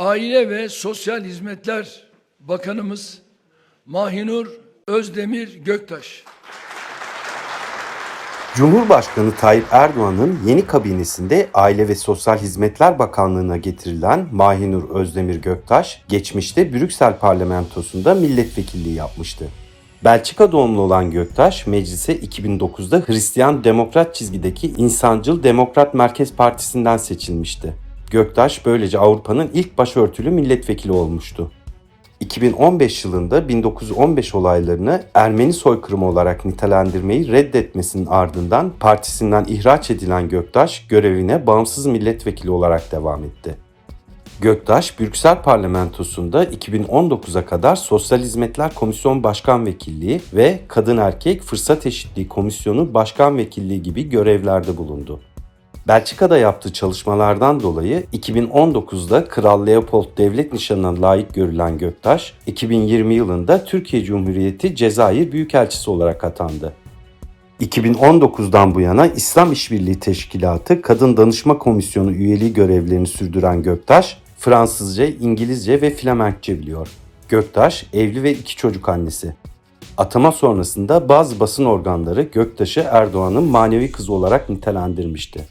Aile ve Sosyal Hizmetler Bakanımız Mahinur Özdemir Göktaş. Cumhurbaşkanı Tayyip Erdoğan'ın yeni kabinesinde Aile ve Sosyal Hizmetler Bakanlığı'na getirilen Mahinur Özdemir Göktaş, geçmişte Brüksel parlamentosunda milletvekilliği yapmıştı. Belçika doğumlu olan Göktaş, meclise 2009'da Hristiyan Demokrat çizgideki İnsancıl Demokrat Merkez Partisi'nden seçilmişti. Göktaş böylece Avrupa'nın ilk başörtülü milletvekili olmuştu. 2015 yılında 1915 olaylarını Ermeni soykırımı olarak nitelendirmeyi reddetmesinin ardından partisinden ihraç edilen Göktaş görevine bağımsız milletvekili olarak devam etti. Göktaş, Brüksel Parlamentosu'nda 2019'a kadar Sosyal Hizmetler Komisyon Başkan Vekilliği ve Kadın Erkek Fırsat Eşitliği Komisyonu Başkan Vekilliği gibi görevlerde bulundu. Belçika'da yaptığı çalışmalardan dolayı 2019'da Kral Leopold Devlet Nişanı'na layık görülen Göktaş, 2020 yılında Türkiye Cumhuriyeti Cezayir Büyükelçisi olarak atandı. 2019'dan bu yana İslam İşbirliği Teşkilatı Kadın Danışma Komisyonu üyeliği görevlerini sürdüren Göktaş, Fransızca, İngilizce ve Flemenkçe biliyor. Göktaş evli ve iki çocuk annesi. Atama sonrasında bazı basın organları Göktaş'ı Erdoğan'ın manevi kızı olarak nitelendirmişti.